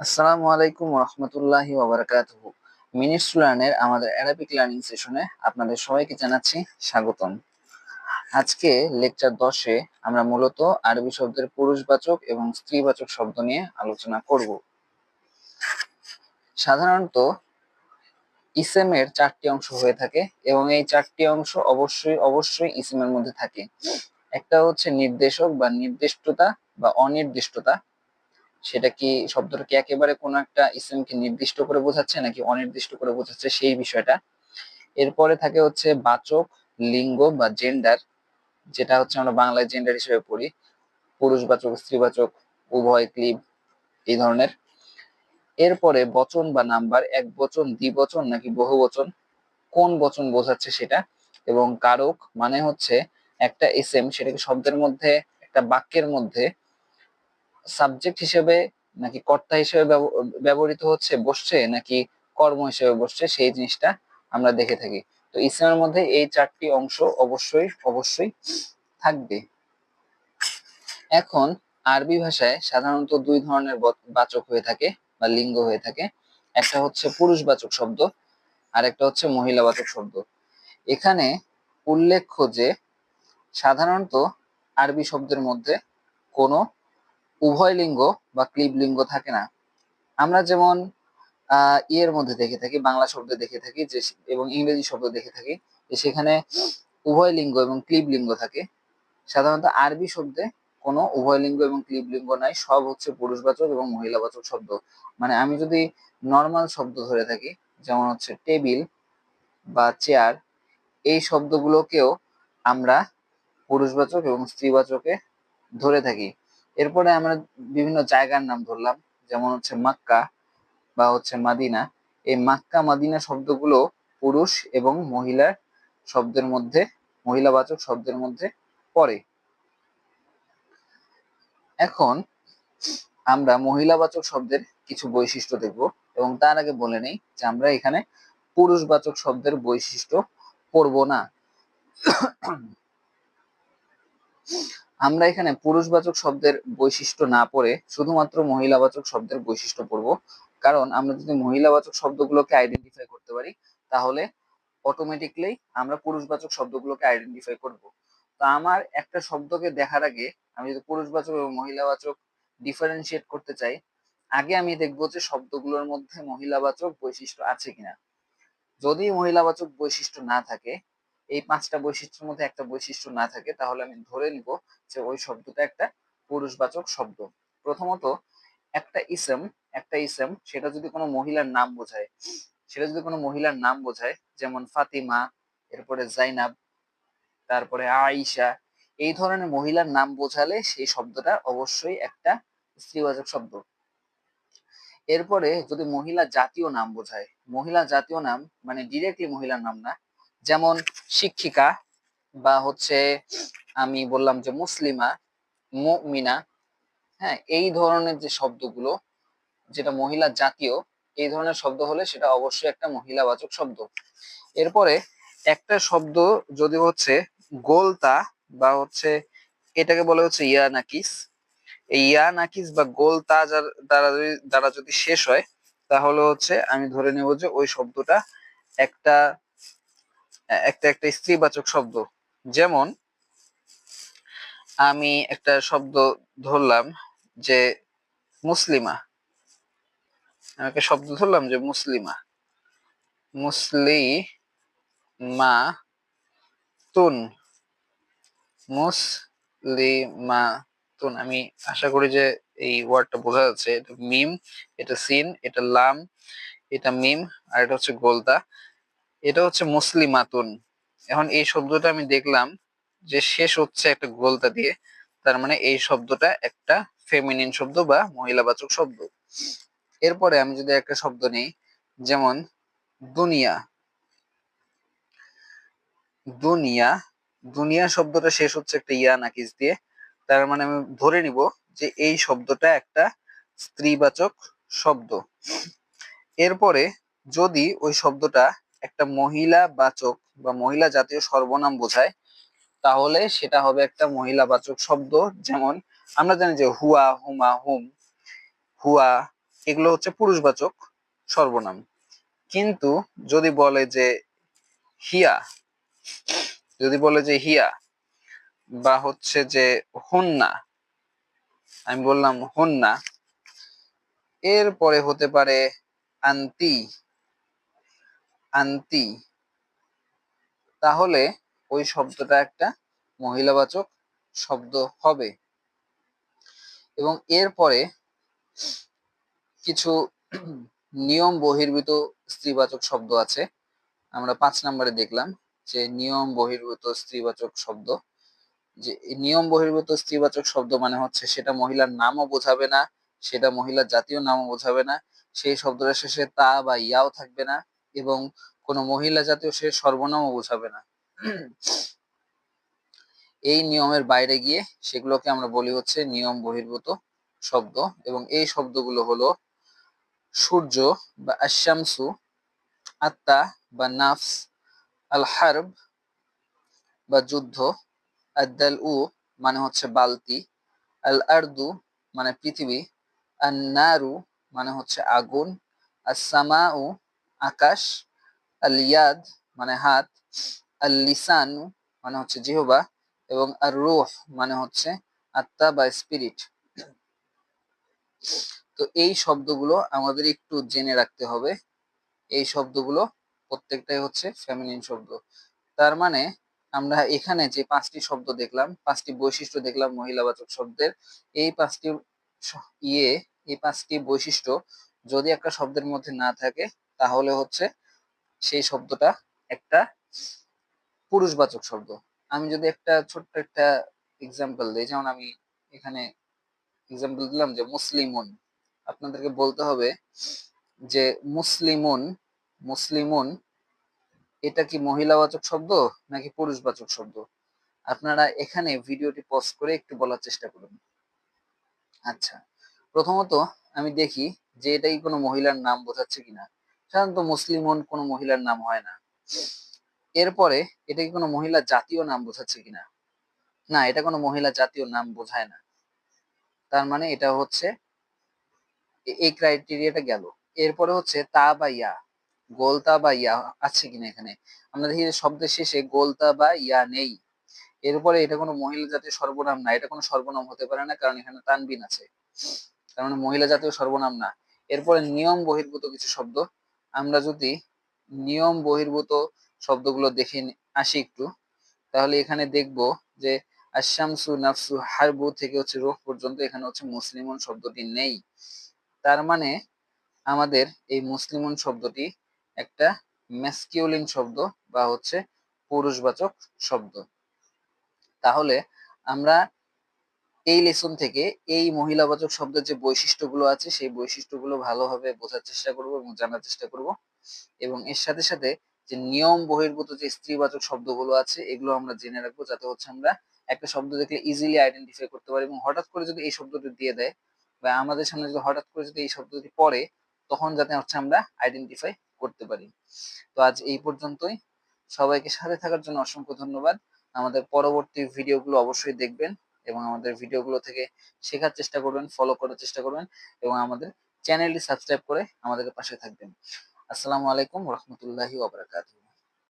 আসসালামু আলাইকুম রহমতুল্লাহি ওবরাকাতুহু। মিনিটস লার্নের আমাদের অ্যারাবিক লার্নিং সেশনে আপনাদের সবাইকে জানাচ্ছি স্বাগতম। আজকে লেকচার দশে আমরা মূলত আরবি শব্দের পুরুষবাচক এবং স্ত্রীবাচক শব্দ নিয়ে আলোচনা করব। সাধারণত ইসেমের চারটি অংশ হয়ে থাকে এবং এই চারটি অংশ অবশ্যই অবশ্যই ইসেমের মধ্যে থাকে। একটা হচ্ছে নির্দেশক বা নির্দিষ্টতা বা অনির্দিষ্টতা। সেটা কি শব্দটা কি একেবারে কোনো একটা ইসেমকে নির্দিষ্ট করে বোঝাচ্ছে নাকি অনির্দিষ্ট করে বোঝাচ্ছে সেই বিষয়টা? এরপরে থাকে হচ্ছে বাচক, লিঙ্গ বা জেন্ডার যেটা হচ্ছে আমরা বাংলায় জেন্ডার হিসেবে পড়ি। পুরুষবাচক স্ত্রীবাচক উভয় ক্লিব, এই ধরনের। এরপরে বচন বা নাম্বার, এক বচন দ্বিবচন নাকি বহু বচন, কোন বচন বোঝাচ্ছে সেটা? এবং কারক মানে হচ্ছে একটা এসএম, সেটাকে শব্দের মধ্যে, একটা বাক্যের মধ্যে সাবজেক্ট হিসেবে নাকি কর্তা হিসেবে ব্যব- ব্যবহৃত হচ্ছে, বসছে, নাকি কর্ম হিসেবে বসছে, সেই জিনিসটা আমরা দেখে থাকি। তো ইসলামের মধ্যে এই চারটি অংশ অবশ্যই অবশ্যই থাকবে। এখন আরবি ভাষায় সাধারণত দুই ধরনের বাচক হয়ে থাকে বা লিঙ্গ হয়ে থাকে। একটা হচ্ছে পুরুষবাচক শব্দ, আর একটা হচ্ছে মহিলাবাচক শব্দ। এখানে উল্লেখ্য যে সাধারণত আরবি শব্দের মধ্যে কোনো উভয় লিঙ্গ বা ক্লিব লিঙ্গ থাকে না। আমরা যেমন ইয়ের মধ্যে দেখে থাকি, বাংলা শব্দ দেখে থাকি, যে এবং ইংরেজি শব্দ দেখে থাকি, যে সেখানে উভয় লিঙ্গ এবং ক্লিব লিঙ্গ থাকে। সাধারণত আরবি শব্দে কোনো উভয় লিঙ্গ এবং ক্লিব লিঙ্গ নাই, সব হচ্ছে পুরুষবাচক এবং মহিলাবাচক শব্দ। মানে আমি যদি নর্মাল শব্দ ধরে থাকি, যেমন হচ্ছে টেবিল বা চেয়ার, এই শব্দগুলোকেও আমরা পুরুষবাচক এবং স্ত্রীবাচকে ধরে থাকি। এরপরে আমরা বিভিন্ন জায়গার নাম ধরলাম, যেমন হচ্ছে মাক্কা বা হচ্ছে মাদিনা। এই মাক্কা মাদিনা শব্দগুলো পুরুষ এবং মহিলার শব্দের মধ্যে, মহিলাবাচক শব্দের মধ্যে পড়ে। এখন আমরা মহিলাবাচক শব্দের কিছু বৈশিষ্ট্য দেখব এবং তার আগে বলে নেই যে আমরা এখানে পুরুষবাচক শব্দের বৈশিষ্ট্য পড়ব না। আমরা এখানে পুরুষবাচক শব্দের বৈশিষ্ট্য না পড়ে শুধুমাত্র মহিলাবাচক শব্দের বৈশিষ্ট্য পড়ব। কারণ আমরা যদি মহিলাবাচক শব্দগুলোকে আইডেন্টিফাই করতে পারি, তাহলে অটোমেটিকলি আমরা পুরুষবাচক শব্দগুলোকে আইডেন্টিফাই করব। তো আমার একটা শব্দকে দেখার আগে আমি যদি পুরুষবাচক এবং মহিলাবাচক ডিফারেন্সিয়েট করতে চাই, আগে আমি দেখব যে শব্দগুলোর মধ্যে মহিলাবাচক বৈশিষ্ট্য আছে কিনা। যদি মহিলাবাচক বৈশিষ্ট্য না থাকে এই পাঁচটা বৈশিষ্ট্যের মধ্যে একটা বৈশিষ্ট্য না থাকে, তাহলে আমি ধরে নিব যে ওই শব্দটা একটা পুরুষবাচক শব্দ। প্রথমত একটা ইসম একটা ইসম, সেটা যদি কোনো মহিলার নাম বোঝায়, সেটা যদি কোনো মহিলার নাম বোঝায়, যেমন ফাতিমা, এরপরে জাইনাব, তারপরে আয়েশা, এই ধরনের মহিলার নাম বোঝালে সেই শব্দটা অবশ্যই একটা স্ত্রীবাচক শব্দ। এরপরে যদি মহিলা জাতীয় নাম বোঝায়, মহিলা জাতীয় নাম মানে ডিরেক্টলি মহিলার নাম না যেমন শিক্ষিকা বা হচ্ছে আমি বললাম যে মুসলিমা, মুমিনা হ্যাঁ এই ধরনের যে শব্দগুলো, যেটা মহিলা জাতীয়, এই ধরনের শব্দ হলে সেটা অবশ্যই একটা মহিলাবাচক শব্দ। এরপরে একটা শব্দ যদি হচ্ছে গোলতা বা হচ্ছে এটাকে বলা হচ্ছে ইয়া নাকিস এই ইয়া নাকিস বা গোলতা যার দ্বারা যদি দ্বারা যদি শেষ হয়, তাহলে হচ্ছে আমি ধরে নেব যে ওই শব্দটা একটা একটা একটা স্ত্রীবাচক শব্দ। যেমন, আমি একটা শব্দ ধরলাম যে মুসলিমা। আমি একটা শব্দ ধরলাম যে মুসলিমা। মুসলিমা তুন মুসলিমা তুন আমি আশা করি যে এই ওয়ার্ডটা বোঝা যাচ্ছে। এটা মিম, এটা সিন, এটা লাম, এটা মিম, আর এটা হচ্ছে গোলদা। এটা হচ্ছে মুসলিমাতুন এখন এই শব্দটা আমি দেখলাম যে শেষ হচ্ছে একটা গোলতা দিয়ে, তার মানে এই শব্দটা একটা ফেমিনিন শব্দ বা মহিলাবাচক শব্দ। এরপরে আমি যদি একটা শব্দ নেই, যেমন দুনিয়া। দুনিয়া দুনিয়া শব্দটা শেষ হচ্ছে একটা ইয়া নাকিস দিয়ে, তার মানে আমি ধরে নিব যে এই শব্দটা একটা স্ত্রীবাচক শব্দ। এরপরে যদি ওই শব্দটা একটা মহিলা বাচক বা মহিলা জাতীয় সর্বনাম বোঝায়, তাহলে সেটা হবে একটা মহিলা বাচক শব্দ। যেমন আমরা জানি যে হুয়া, হুমা, হুম, হুয়া, এগুলো হচ্ছে পুরুষবাচক সর্বনাম। কিন্তু যদি বলে যে হিয়া, যদি বলে যে হিয়া বা হচ্ছে যে হন্না, আমি বললাম হন্না, এরপরে হতে পারে আন্তি আন্তি। তাহলে ওই শব্দটা একটা মহিলাবাচক শব্দ হবে। এবং এরপরে কিছু নিয়ম বহির্ভূত স্ত্রীবাচক শব্দ আছে। আমরা পাঁচ নম্বরে দেখলাম যে নিয়ম বহির্ভূত স্ত্রীবাচক শব্দ। যে নিয়ম বহির্ভূত স্ত্রীবাচক শব্দ মানে হচ্ছে সেটা মহিলার নামও বোঝাবে না, সেটা মহিলার জাতীয় নামও বোঝাবে না, সেই শব্দটার শেষে তা বা ইয়াও থাকবে না। এবং কোনো মহিলা জাতীয় সে সর্বনামও বোঝাবে না। এই নিয়মের বাইরে গিয়ে সেগুলোকে আমরা বলি হচ্ছে নিয়ম বহির্ভূত শব্দ এবং এই শব্দগুলো হলো সূর্য বা আশামসু আত্মা বা নাফস আল হারব বা যুদ্ধ আদাল উ মানে হচ্ছে বালতি আল আর্দু মানে পৃথিবী আর নারু মানে হচ্ছে আগুন আর সামাউ আকাশ আল ইয়াদ মানে হাত আল লিসানু মানে হচ্ছে জিহবা এবং আর রুহ মানে হচ্ছে আত্মা বা স্পিরিট। তো এই শব্দগুলো আমাদের একটু জেনে রাখতে হবে। এই শব্দগুলো প্রত্যেকটাই হচ্ছে ফেমিনিন শব্দ। তার মানে আমরা এখানে যে পাঁচটি শব্দ দেখলাম, পাঁচটি বৈশিষ্ট্য দেখলাম মহিলাবাচক শব্দের, এই পাঁচটি ইয়ে এই পাঁচটি বৈশিষ্ট্য যদি একটা শব্দের মধ্যে না থাকে তাহলে হচ্ছে সেই শব্দটা একটা পুরুষবাচক শব্দ। আমি যদি একটা ছোট্ট একটা এক্সাম্পল দিই, যেমন আমি এখানে এক্সাম্পল দিলাম যে মুসলিমুন। আপনাদেরকে বলতে হবে যে মুসলিমুন মুসলিমুন এটা কি মহিলাবাচক শব্দ নাকি পুরুষবাচক শব্দ? আপনারা এখানে ভিডিওটি পজ করে একটু বলার চেষ্টা করুন। আচ্ছা প্রথমত আমি দেখি যে এটাই কোনো মহিলার নাম বোঝাচ্ছে কিনা। সাধারণত মুসলিমন কোনো মহিলার নাম হয় না। এরপরে এটা কি কোনো মহিলা জাতীয় নাম বোঝাচ্ছে কিনা? না, এটা কোনো মহিলা জাতীয় নাম বোঝায় না। তার মানে এটা হচ্ছে এই ক্রাইটেরিয়াটা গেল। এরপরে হচ্ছে তা বা ইয়া গোলতা বা ইয়া আছে কিনা এখানে? আমরা দেখি শব্দের শেষে গোলতা বা ইয়া নেই। এরপরে এটা কোনো মহিলা জাতীয় সর্বনাম না, এটা কোনো সর্বনাম হতে পারে না, কারণ এখানে তানবিন আছে। তার মানে মহিলা জাতীয় সর্বনাম না। এরপরে নিয়ম বহির্ভূত কিছু শব্দ আমরা যদি নিয়ম বহির্ভূত শব্দগুলো দেখে আসি একটু, তাহলে এখানে দেখব যে আশামসু নাফসু হারবু থেকে হচ্ছে রোহ পর্যন্ত এখানে হচ্ছে মুসলিমন শব্দটি নেই। তার মানে আমাদের এই মুসলিমন শব্দটি একটা ম্যাসকিউলিন শব্দ বা হচ্ছে পুরুষবাচক শব্দ। তাহলে আমরা এই লেসন থেকে এই মহিলাবাচক শব্দের যে বৈশিষ্ট্যগুলো আছে, সেই বৈশিষ্ট্যগুলো ভালোভাবে বোঝার চেষ্টা করব এবং জানার চেষ্টা করব। এবং এর সাথে সাথে যে নিয়ম বহির্ভূত যে স্ত্রীবাচক শব্দগুলো আছে, এগুলো আমরা জেনে রাখব যাতে হচ্ছে আমরা একটা শব্দ দেখলে ইজিলি আইডেন্টিফাই করতে পারি। এবং হঠাৎ করে যদি এই শব্দটি দিয়ে দেয় বা আমাদের সামনে যদি হঠাৎ করে যদি এই শব্দটি পড়ে, তখন যাতে হচ্ছে আমরা আইডেন্টিফাই করতে পারি। তো আজ এই পর্যন্তই। সবাইকে সাথে থাকার জন্য অসংখ্য ধন্যবাদ। আমাদের পরবর্তী ভিডিওগুলো অবশ্যই দেখবেন। এবং আমাদের ভিডিওগুলো থেকে শেখার চেষ্টা করবেন ফলো করার চেষ্টা করবেন এবং আমাদের চ্যানেলটি সাবস্ক্রাইব করে আমাদের পাশে থাকবেন। আসসালামু আলাইকুম রহমতুল্লাহি ওবরাকাতুহ